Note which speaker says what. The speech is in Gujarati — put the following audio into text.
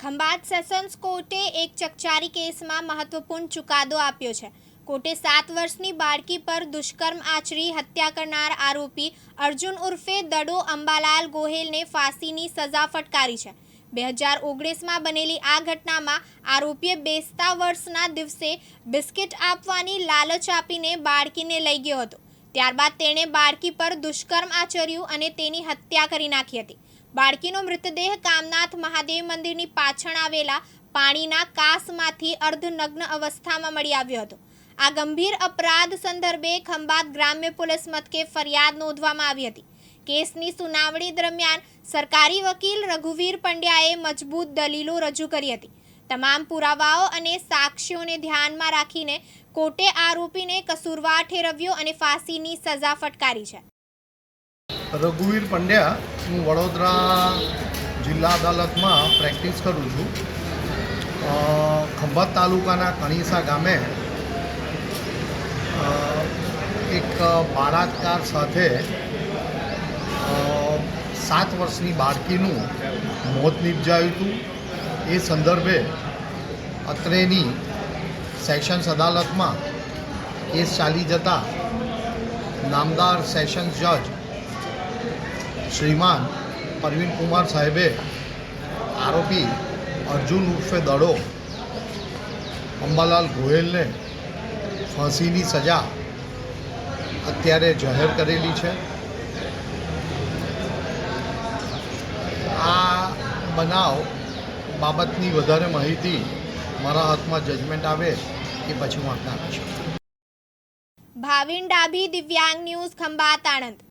Speaker 1: ખંભાત સેશન્સ કોર્ટે એક ચકચારી કેસમાં મહત્વપૂર્ણ ચુકાદો આપ્યો છે. કોર્ટે સાત વર્ષની બાળકી પર દુષ્કર્મ આચરી હત્યા કરનાર આરોપી અર્જુન ઉર્ફે દડો અંબાલાલ ગોહેલને ફાંસીની સજા ફટકારી છે. બે હજાર ઓગણીસમાં બનેલી આ ઘટનામાં આરોપીએ બેસતા વર્ષના દિવસે બિસ્કિટ આપવાની લાલચ આપીને બાળકીને લઈ ગયો હતો. ત્યારબાદ તેણે બાળકી પર દુષ્કર્મ આચર્યું અને તેની હત્યા કરી નાખી હતી. બાળકીનો મૃતદેહ કામનાથ મહાદેવ મંદિરની પાછળ આવેલા પાણીના કાસમાંથી અર્ધનગ્ન અવસ્થામાં મળી આવ્યો હતો. આ ગંભીર અપરાધ સંદર્ભે ખંભાત ગ્રામ્ય પોલીસ મથકે ફરિયાદ નોંધવામાં આવી હતી. કેસની સુનાવણી દરમિયાન સરકારી વકીલ રઘુવીર પંડ્યાએ મજબૂત દલીલો રજૂ કરી હતી. તમામ પુરાવાઓ અને સાક્ષ્યોને ધ્યાનમાં રાખીને કોર્ટે આરોપીને કસૂરવાર ઠેરવ્યો અને ફાંસીની સજા ફટકારી છે.
Speaker 2: રઘુવીર પંડ્યા હું વડોદરા જિલ્લા અદાલતમાં પ્રેક્ટિસ કરું છું. ખંભાત તાલુકાના કણીસા ગામે એક બાળાત્કાર સાથે સાત વર્ષની બાળકીનું મોત નિપજાયું હતું. એ સંદર્ભે અત્રેની સેશન્સ અદાલતમાં કેસ ચાલી જતા નામદાર સેશન્સ જજ શ્રીમાન પરવીન કુમાર સાહેબે આરોપી અર્જુન ઉર્ફે દડો અંબાલાલ ગોહેલને ફાંસીની સજા અત્યારે જાહેર કરેલી છે. આ બનાવ બાબતની વધારે માહિતી મારા હાથમાં જજમેન્ટ આવે એ પછી હું આપને આપીશ
Speaker 1: ભાવિન ડાભી, દિવ્યાંગ ન્યૂઝ ખંભાત, આણંદ.